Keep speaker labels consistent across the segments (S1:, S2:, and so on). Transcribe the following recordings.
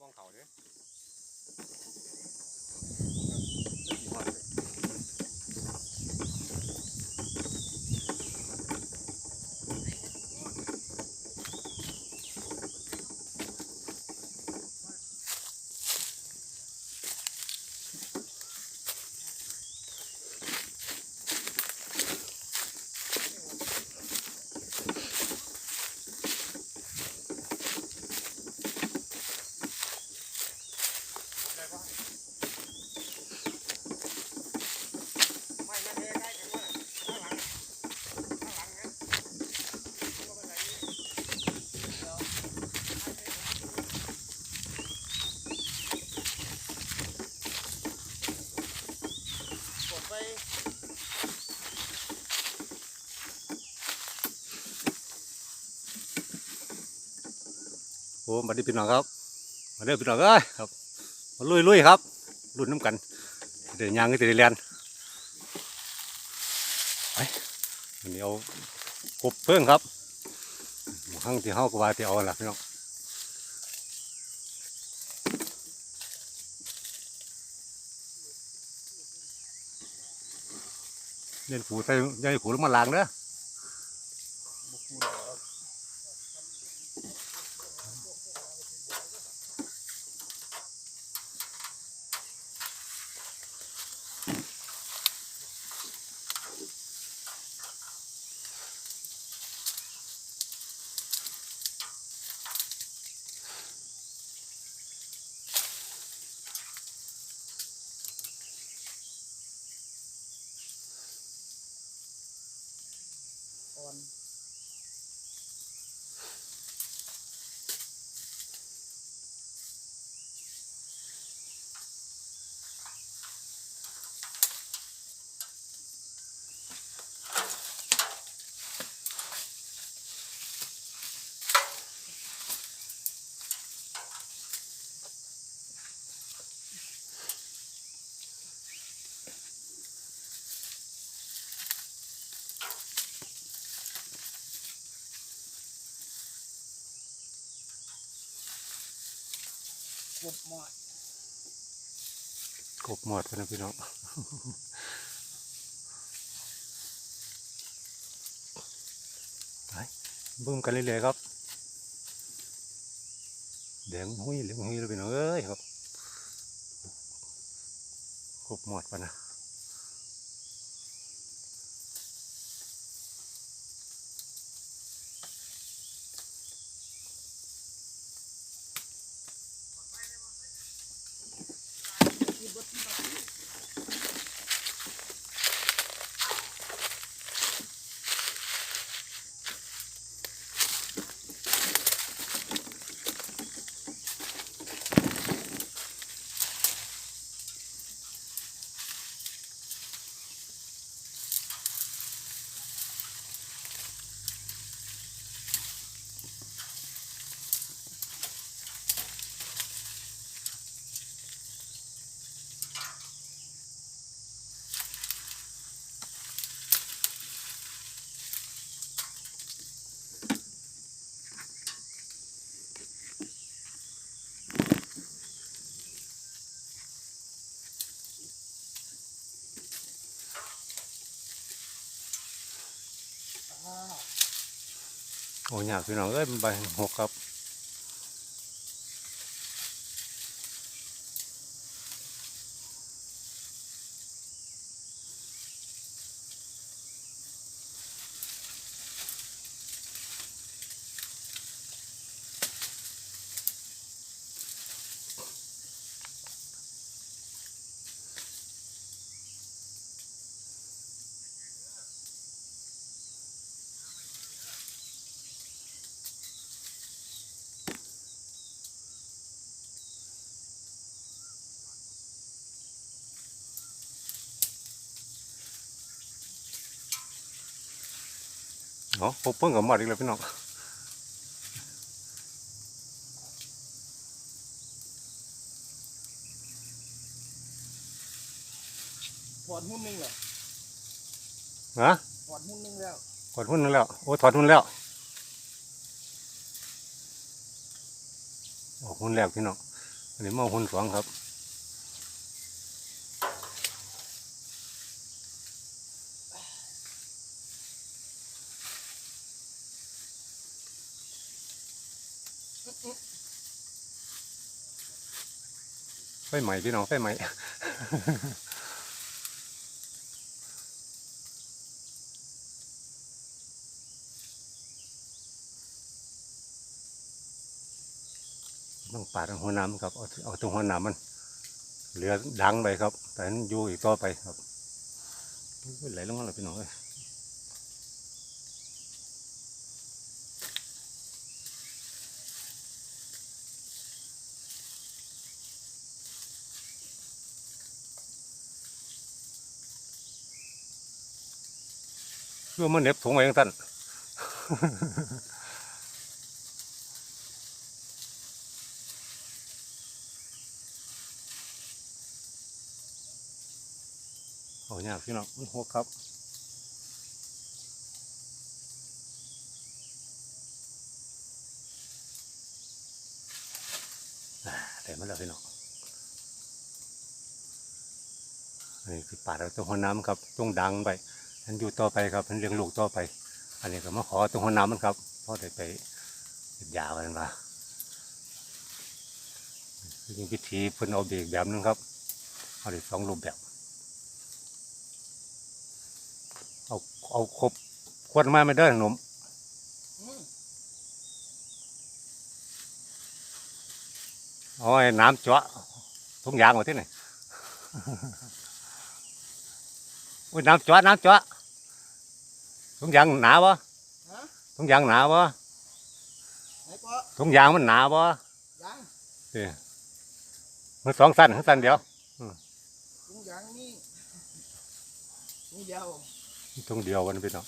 S1: กองเขาเด้อ ไม่ไม่ไม่ใกล้กันว่าข้างหลังข้างหลังนะก็ไม่ไหน กดไป
S2: โอ้มาดีพี่น้องครับมาเด้อพี่น้องเอ้ยครับมาลุยลุยครับรุ่นน้ำกันเดี๋ยวยางก็จะได้เรียนไปวันนี้เอากบเพิ่งครับข้างที่เฮาก็ว่าที่เอาล่ะพี่น้องเล่นผูใส่ใหญ่ผูลงมาล้างเด้อ
S3: บหมอด
S2: กบหมดไปนะพี่น้องไปบึ้มกันเรื่อยๆครับแดงหุ้ยเหลืองหุ้ยเลยพี่น้องเอ้ยครับกบหมดปะนะ โอ้ยากพี่น้องเอ้ยมันใบหกครับ เนาะผมเพิ่งกับหมดอีกแล้วพี่น้อง
S3: ถอดหุ้นหนึงเหรอ
S2: ฮะ
S3: ถอดหุ้นหนึงแล้ว
S2: กดหุ้นนั่นแล้ว โอ้ถอดหุ้นแล้ว ออกหุ้นแล้วพี่น้องอันนี้หม้อหุ่นสองครับ ไฟใหม่พี่น้องไฟใหม่ต้องปาดเอาหัวน้ำครับ เอาเอาตรงหัวน้ำมัน เหลือดังไปครับ แต่นั้นอยู่อีกต่อไปครับไหลลงมาแล้วพี่น้องเอ้ย ว่ามันเน็บถุงไว้ยังสั้นเอาเนี่ยากพี่น้องมันหกครับอ่าได้มาแล้วพี่น้องอันนี้คือป่าเราตรงหัวน้ำครับตรงดังไป อันอยู่ต่อไปครับมันเลี้ยงลูกต่อไป อันนี้ก็มาขอตรงหัวน้ำมันครับพ่อได้ไปเฮ็ดยากันมาคือพิธีเพิ่นเอาเบรกแบบนึงครับเอาได้สองรูปแบบเอาเอาครบขวดมาไม่ได้หนุ่ม
S3: อืม
S2: เอาไอ้น้ำจาะทุกอย่างมาที่ไหนโอ้ยน้ำจาะน้ำเจาะทุกอย่างหนาวะ
S3: ฮะ
S2: ทุกอย่างหนาวะ
S3: ไหนก็
S2: ทุกอย่างมันหนาวะ
S3: ยัง
S2: เออมันสองสั้นทั้งสั้นเดียว
S3: ถุงยางนี่นี่เดียว
S2: ตรงเดียววันพี่น้อง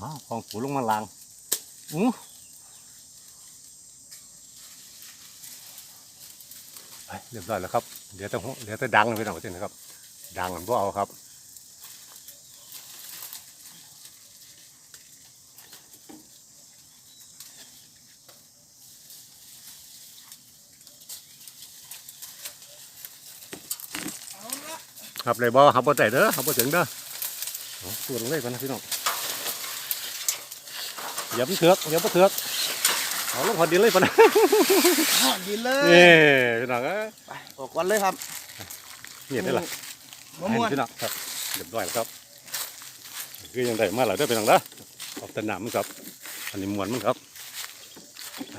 S2: อ๋อของผูลงมาลาง อู้เรียบร้อยแล้วครับ เดี๋ยวต้องเดี๋ยวจะดังพี่น้องเช่นนะครับ ดังมันพวกเอาครับครับเลยบ่ครับบ่ใจเด้อครับบ่ถึงเด้อตัวลงเลยก่อนนะพี่น้อง อย่าไปเถือกอย่าไปเถือกเอาลงพอดีเลยก่อนนะ
S3: หอดดินเลย
S2: นี่พี่น้องเอ้ย
S3: ไปออกก่อนเลยครับ
S2: นี่ได้ละ
S3: มะม่วง
S2: ให้พี่น้องครับเรียบร้อยแล้วครับคือยังได้มาหลายเด้อพี่น้องเด้อเอาแต่น้ำมันครับ อันนี้มวนมันครับไป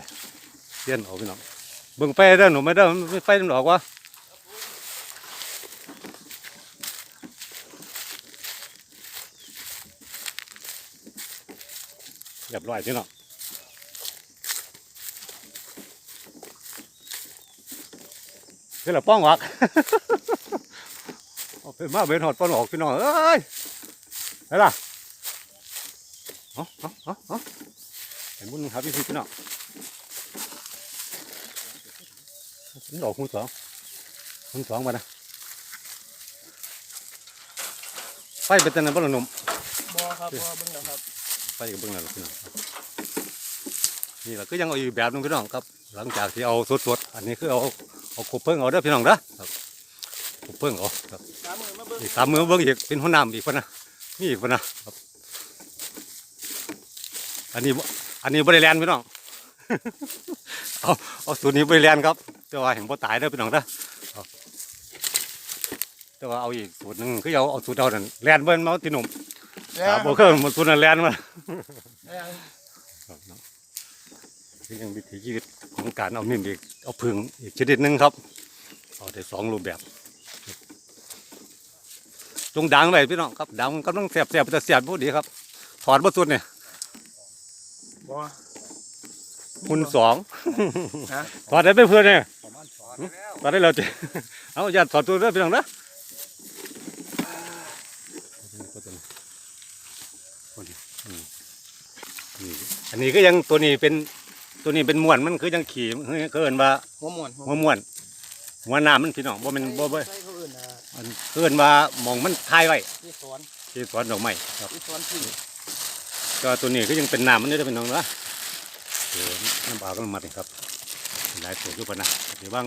S2: เย็นเอาพี่น้องเบิ่งไฟเด้อหนูไม่เด้อมันไฟมันออกวะ เรียบร้อยพี่น้องคือเราป้องออกเอาไปมาเบนหอดป้องออกพี่น้องเอ้ยได้ล่ะเอาเอาเอาเอาเห็นบุญครับพี่พี่น้องมันออกมือสองมือสองมานะไฟเป็นจังไงบ้างล่ะหนุ่ม
S3: บอครับบอเบิ่งแล้วครับ
S2: ไฟกับเบื้องหลังพี่น้องครับนี่แหละก็ยังเอาอีกแบบนึงพี่น้องครับ หลังจากที่เอาสดๆอันนี้คือเอาเอาขบเพิ่งเอาเด้อพี่น้องนะคบขบเพิ่งเอาครับ
S3: สามมือมาเบิ่ง
S2: อีกสามมือเบิ้งอีกเป็นหัวหน้ำอีกคนนะนี่อีกคนนะครับ อันนี้อันนี้บริแลนพี่น้องเอาเอาสูตรนี้บริแลนครับแต่ว่าแห่งบ่ตายเด้อพี่น้องนะแต่ว่าเอาอีกสูตรหนึ่งคือเอาเอาสูตรเอานั่นแลนเบิ้ลมาที่หนุ่ม
S3: แล้ว
S2: ตาโบเครื่องมันสูตรนั้นแลนมา
S3: แล้ว
S2: ครับเนาะคือยังวิถีชีวิตของการเอานิ่มอีกเอาพึ่งอีกชนิดหนึ่งครับเอาได้สองรูปแบบจงดังไว้พี่น้องครับดังกำลังแสบแสบแต่แสบพอดีครับ ถอดมาสุดเนี่ย
S3: บอ
S2: หุ่นสอง
S3: ฮะ
S2: ถอดได้ไปเพื่อนเนี่ย
S1: ประมาณสอนแล้ว
S2: ถอดได้แล้วจีเอาอย่าถอดตัวเด้อพี่น้องนะ อันนี้ก็ยังตัวนี้เป็นตัวนี้เป็นม้วนมันคือยังขี่มันคือเกินว่า
S3: หัวหมวน
S2: หัวม้วนหัวหน้ามันพี่น้องบ่เป็นบ่บ่
S3: ใส่เขาอื่นอะ
S2: อันเกินว่าหมองมันทายไว้
S3: ที่สวน
S2: ที่สวนดอกไม้ครับ
S3: ที่สวนที่
S2: ก็ตัวนี้ก็ยังเป็นน้ำมันนี่ได้เป็นน้องนะเดี๋ยวน้ำปลาก็มาดิครับหลายตัวอยู่พะนะเดี๋ยวบาง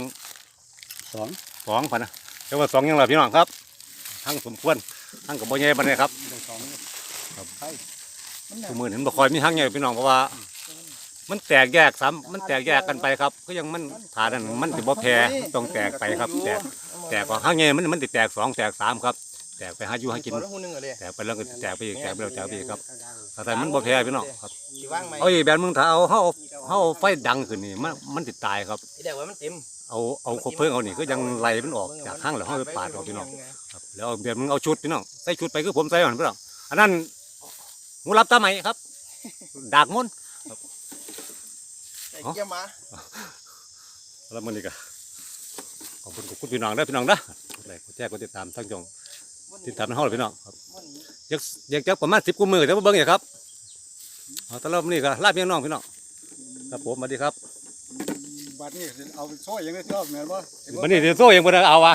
S3: สอง
S2: สองพะนะแต่ว่าสองยังหลับพี่น้องครับ ทั้งสมควรทั้งกับบ่ใหญ่ปานใดครับ
S3: ได้สองเนี่ย
S2: ครับ
S3: ใช่มันน่ะ
S2: ทุกมือเห็นบ่คอยมีทั้งใหญ่พี่น้องเพราะว่า มันแตกแยกซ้ำมันแตกแยกกันไปครับ ก็ยังมันฐานนั้นมันสิบ่แพ้ต้องแตกไปครับ แตกแตกกว่าข้างใหญ่มันมันสิแตกสองแตกสามครับ แตกไปหาอยู่หากิน
S3: ตัวละหูหนึงเหรอเลย
S2: แตกไปแล้วก็แตกไปอีกแตกไปแล้วแตกไปอีกครับแต่มันบ่แพ้พี่น้องครับ
S3: สิว่างไหม
S2: เอาอีกแบบมึงถ้าเอาเฮาเฮาไฟดังขึ้นนี่มันมันสิตายครับ
S3: ที่แรกว่ามันเต็ม
S2: เอาเอาคบเพลิงเอานี่ก็ยังไล่มันออกจากข้างแล้วเฮาไปปาดออกพี่น้องครับแล้วเอาแบบมึงเอาชุดพี่น้องใส่ชุดไปคือผมใส่หั่นพี่น้องอันนั้น งูรับตาไหมครับ ดากมนต์
S3: ไอ้เกี้ยมา
S2: แล้วมันนี่ก็ขอบคุณขอบคุณพี่น้องเด้อพี่น้องเด้อไลค์กดแชร์กดติดตามทั้งจงติดตามในห้องพี่น้องครับ
S3: วันนี้
S2: อยากอยากจะประมาณ10กุมมือเดี๋ยวมาเบิ่งอีกครับเอาตลอดมื้อนี้ก็ลาพี่น้องพี่น้องครับผมสวัสดีครับ
S1: บัดนี้เอาไปช่วยยังไงชอบแม่นบ่
S2: วันนี้เดี๋ยวโซ่ยังบ่ได้เอาว่ะ